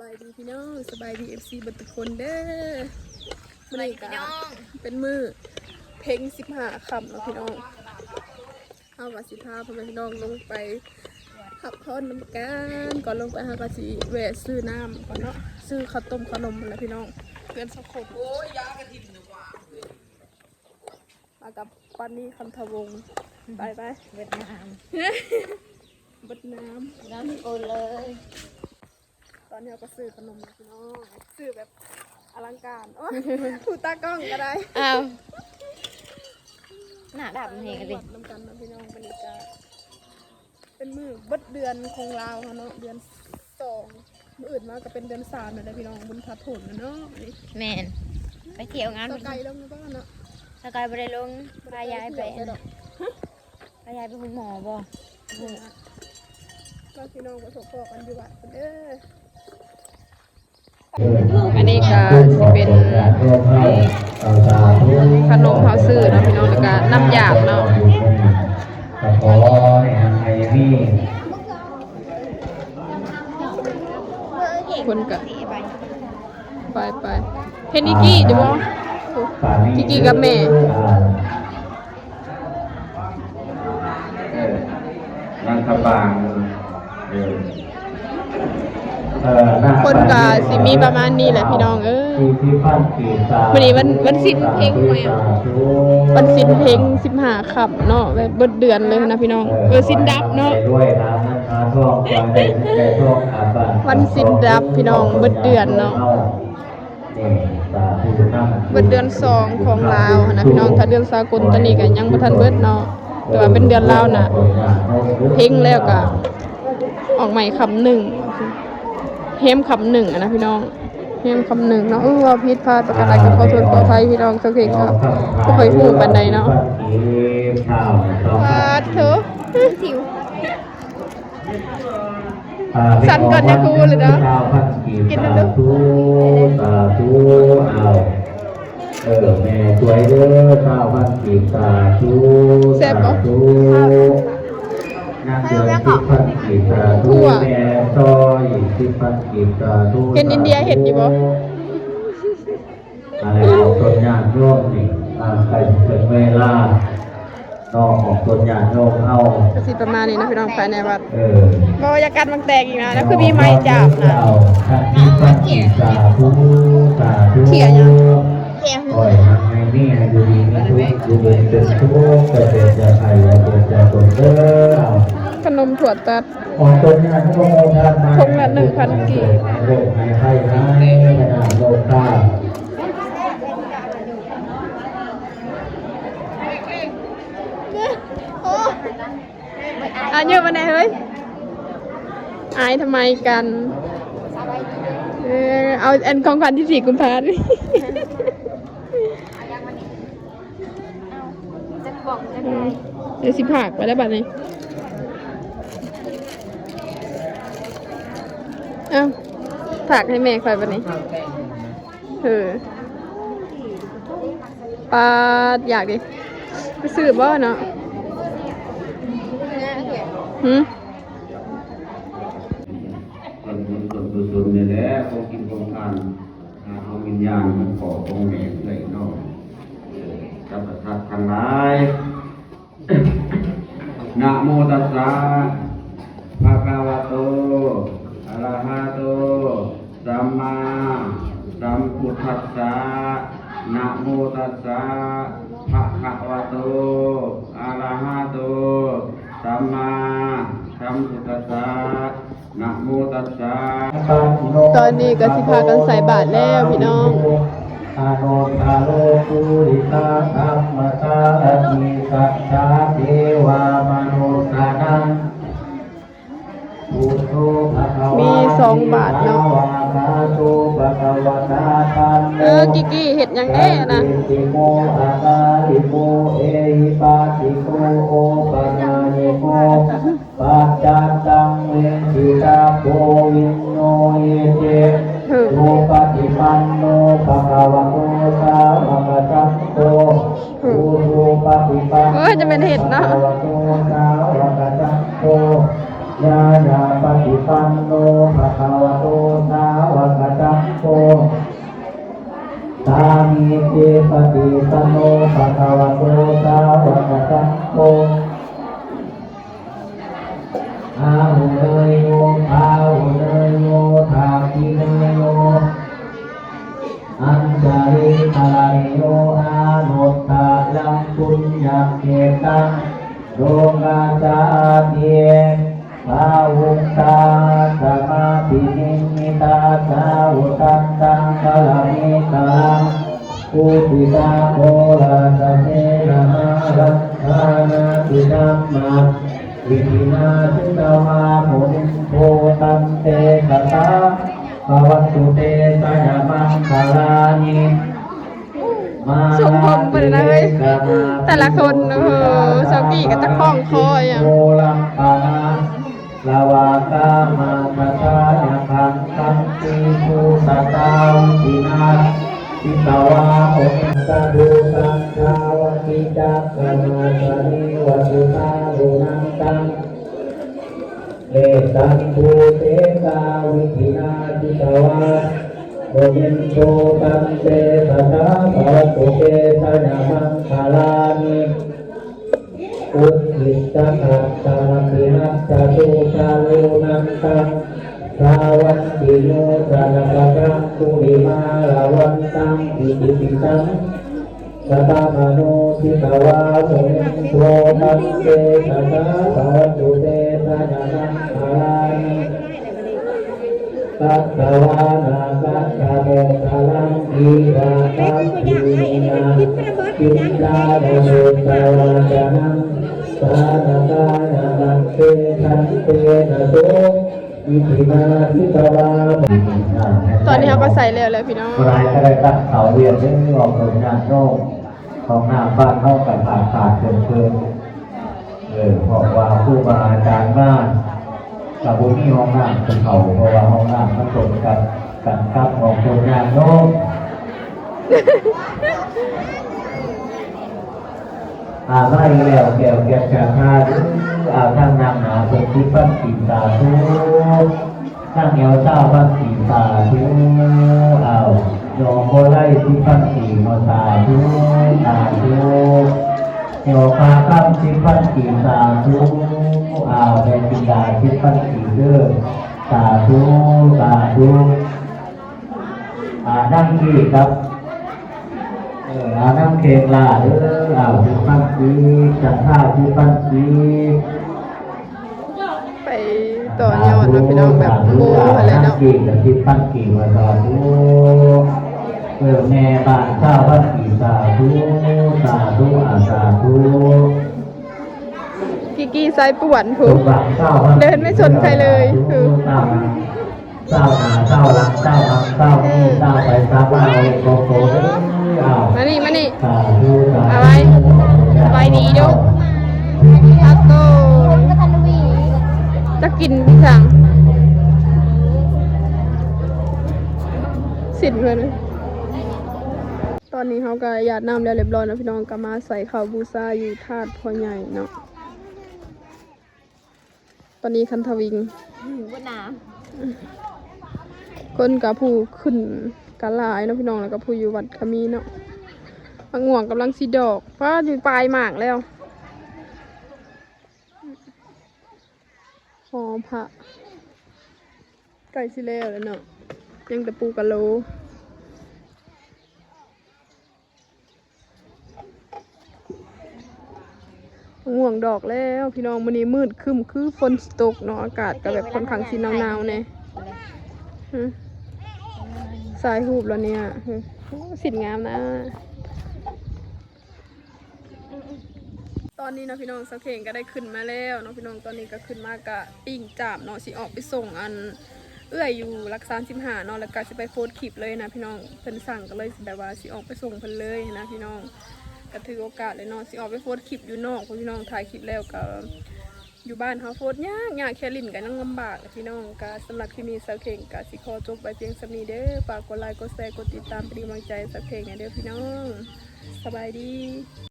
บายดีพี่น้องสบายดีเอฟซีบัตทุกคนเด้อมื่อนี้กะเป็นมือ เพลงสิบห้าคำแล้วพี่น้องเอากับสิพาพ่อแม่พี่น้องลงไปขับพอนน้ำกันก่อนลงไปหากะสิแวะซื้อน้ำก่อนเนาะซื้อข้าวต้มขนมมาแล้วพี่น้องเพื่อนสักคนโอ้ยยากระถิ่นดีกว่ามากับปานนี้คันทวงศ์ไปไปเวียดนามเบัดน้ำน้ำโอนเลย ตอนนี้เราก็ซื้อขนมนะพี่น้องซื้อแบบอลังการโอ้ยถูตากล้องก็ได้อ้าวหน้าดับเพลงกันดิวัดน้ำกันนะพี่น้องบรรยากาศเป็นมือเบิดเดือนของลาวเขาเนาะเดือนสองมืออื่นมาก็เป็นเดือนสามเลยนะพี่น้องบุญพัดผลนะเนาะนี่แมนไปเที่ยวงานตะไกลลงนะบ้านเนาะสกายไปได้ลงพายายไปเที่วดอกพายายไปคุณหมอบ่ก็พี่น้องประสบพอกันอยู่บ้านเด้อ อันนี้ก็สิเป็นขนมเขาซื้อเนาะพี่น้องแล้วก็น้ำยาบเนาะขอให้ทางไอ้นี่คนก็ไปไปเฮนิกี้เดี๋ยวบ่กิกกี้กับแม่นั่งกระบางเออเออหา คนก็สิมีประมาณนี้แหละพี่น้องเอ้ยที่ที่พันกีตาวันนี้วันวันสิ้นเพลงไหมอะวันสิ้นเพลง15ค่ำเนาะแบบเบิดเดือนเลยนะพี่น้องเออสิ้นดับเนาะไปด้วยน้ำมันมาท่องควายได้ได้ท่องอาบานวันสิ้นดับพี่น้องเบิดเดือนเนาะนี่สาธุนำเบิดเดือนสองของลาวนะพี่น้องถ้าเดือนสากลตอนนี้ก็ยังบ่ทันเบิดเนาะแต่ว่าเป็นเดือนลาวน่ะเพลงแล้วก็ออกใหม่คำหนึ่ง เฮมคำหนึ่งอะนะพี่น้องเฮมคำหนึ่งเนาะเออว่าผิดพลาดประการใดก็ขอโทษขออภัยพี่น้องสักทีครับก็เคยพูดปันใดเนาะพลาดเถอะสิวสั่นก่อนนะครูเลยเนาะกินน้ำลูกสาธุเอาเออแม่สวยเด้อข้าวพันกีบสาธุสาธุ นางเดือนสิบพันกีบสาธุแม่ซอยสิบพันกีบสาธุเห็นอินเดียเห็นอยู่บ่อะไรของต้นญาติโยมนี่ตามไปเป็นเวลานอกของต้นญาติโยมเอาก็สิประมาณนี้นะพี่น้องภายในวัดเออบ่อยากันบางแตกอีกนะแล้วคือมีไม้จับนะเอาท่านที่ฟังกีสาธุสาธุเขี่ยยังเที่ยวปล่อยทางในนี่ให้ดูดีมีทุกข์ดูดีเป็นทุกข์เกิดเป็นจะไทยและเกิดจะตนเด้อข นมถั่วตัดขอต้นญาติโยมท่านมาพงละ1,000กีบในโลกในไทยนะขนาดโลกตาอะเยอะมาไหนเฮ้ย อายทำไมกันเออเอาอันของขวัญที่สี่กุมภาพันธ์จะบอกจะอืมเดี๋ยวสิผักไปแล้วบัดนี้ เอ้าผักให้แม่คอยบัดนี้ เออปลาอยากดิไปซื้อบ่เนาะหืมส่วนบุญส่วนกุศลนี่แหละคงกินคงทานหาเอาวิญญาณมันขอคงแม่เลยเนาะเอกับประทัดทั้งหลายนะโมตัสสะภะคะวะโต อะระหะโต สัมมาสัมพุทธัสสะนะโมตัสสะภะคะวะโตอะระหะโตสัมมาสัมพุทธัสสะนะโมตัสสะตอนนี้ก็สิพากันใส่บาตรแล้วพี่น้องอาโนทาโลปุริตาธรรมตาอิสัจจาเทวามนุสานังพุทโธภะคะวะมี สองบาทเนาะวะคาโตภะคะวะตาธัมเออกิกกี้เห็ดหยังแน่นะ ยาปฏิปันโนภะคะวะโตสาวกสังโฆสามีเจปฏิปันโนภะคะวะโตสาวกสังโฆอา มิตังอุติตาโคลาสเทนะมารัตถานาตินัมมาวิธินาทิตาวาโมนิโพตันเตกตาภวัตุเตสยามังคาลานิชมผมไปเลยนะเฮ้ยแต่ละคนโอ้โหชาวกี้ก็ตะคล้องคออย่างโอลัมปานาลาวาตามา ติภูตตาวินาทิตาวาโอตาดูตังทาวติจักขมาสนิวัตุตาลุนังตังเอตังภูเตตาวิธินาทิตาวาโอมินโตตังเตตตาภวตุเตสยามังคาลานิอุทิตาอัตตาปิหัสสะตุชาลุนันตังสาวันติโยตระนะกะกังคุริมาลาวันตังอิติปิตังสตามโนทิตวาโมนิโทตันเตตตาภวตุเตสะยานังอาลานิตัตตวานาคัตตะโมตะลัง อีราคัตตินากินดาโนตะวาจานังสานาตานาลังเตทันเตอนนี้เขาก็ใส่แล้วแล้วพี่น้องรายก็ได้ตั้งเสาเวียนเรื่องออกผลงานโลกของหน้าบ้านเข้ากับขาขาดเกินเกินเออบอกว่าผู้มาอาจารย์บ้านกับบุมีห้องน้ำเป็นเขาเพราะว่าห้องน้ำมันตรงกับกันกับของผลงานโลก อาไล่แล้วแก้วแก้วชาคาดอาทางนางหนาเป็นที่ปั้นสีตาทุข้างเอวเจ้าปั้นสีตาทุกเอาโยมโคไล่ที่ปั้นสีมาตาทุกตาทุกโยคาข้ามที่ปั้นสีตาทุเอาเป็นสีดาที่ปั้นสีเด้อตาทุกตาทุกอ่านั่งที่ครับ อาน้ำเค็งลาเด้ออาที่ปั้นซีจัดท่าที่ปั้นซีไปต่อยอดเนาะพี่น้องแบบโม่อะไรเนาะกีกับที่ปั้นกีมาต่อทุเออแม่บ้านเจ้าปั้นกีสาธุสาธุอาสาธุกิกกี้ไซป่วนผูกขบังเจ้าปั้เดินไม่สนใครเลยคือเจ้าเจ้าหนาเจ้ารักเจ้ารักเจ้านี่เจ้าไปซาบ้าเลยโกโก้ อะไรสบายดีเดูอาโตก็ทันวีจะกินพี่สั่งสินเพื่อนเลยตอนนี้เขาก็หยาดน้ำแล้วเรียบร้อยแล้วพี่น้องก็มาใส่ข้าวบูซาอยู่ธาตุพ่อใหญ่เนาะตอนนี้คันทวิงว่าน้คนกับผู้ขึ้นกะลายเนาะพี่น้องแล้วก็ผู้อยู่วัดก็มีเนาะ บางห่วงกำลังสีดอกเพราะอยู่ปลายหมากแล้วหอมพระไก่สิแล้วแล้วเนาะยังแต่ปูกะโหลง่วงดอกแล้วพี่น้องมันนี้มืดคึมคือฝนตกเนาะอากาศก็แบบค่อนข้างสีหนาวๆเนี่ยฮะสายหูบแล้วเนี่ยสินงามนะ ตอนนี้นะพี่น้องสักเพลงก็ได้ขึ้นมาแล้วนะพี่น้องตอนนี้ก็ขึ้นมากะปิ้งจามเนาะสิออกไปส่งอัน เอื้อยอยู่รักษาสิมหาเนาะแล้วก็สิไปโพสคลิปเลยนะพี่น้องเพิ่นสั่งก็เลยแบบว่าสิออกไปส่งเพิ่นเลยนะพี่น้องก็ถือโอกาสเลยเนาะสิออกไปโพสคลิปอยู่นอกพี่น้องถ่ายคลิปแล้วก็อยู่บ้านเขาโฟดยากยากแค่ลิ้นกันนั่งลำบากพี่น้องก็สำหรับคลิปนี้สักเพลงก็สิขอจบไปเพียงสำนี้เด้อฝากกดไลค์กดแชร์กดติดตามเป็นกำลังใจสักเพลงเนี่ยเด้อพี่น้องสบายดี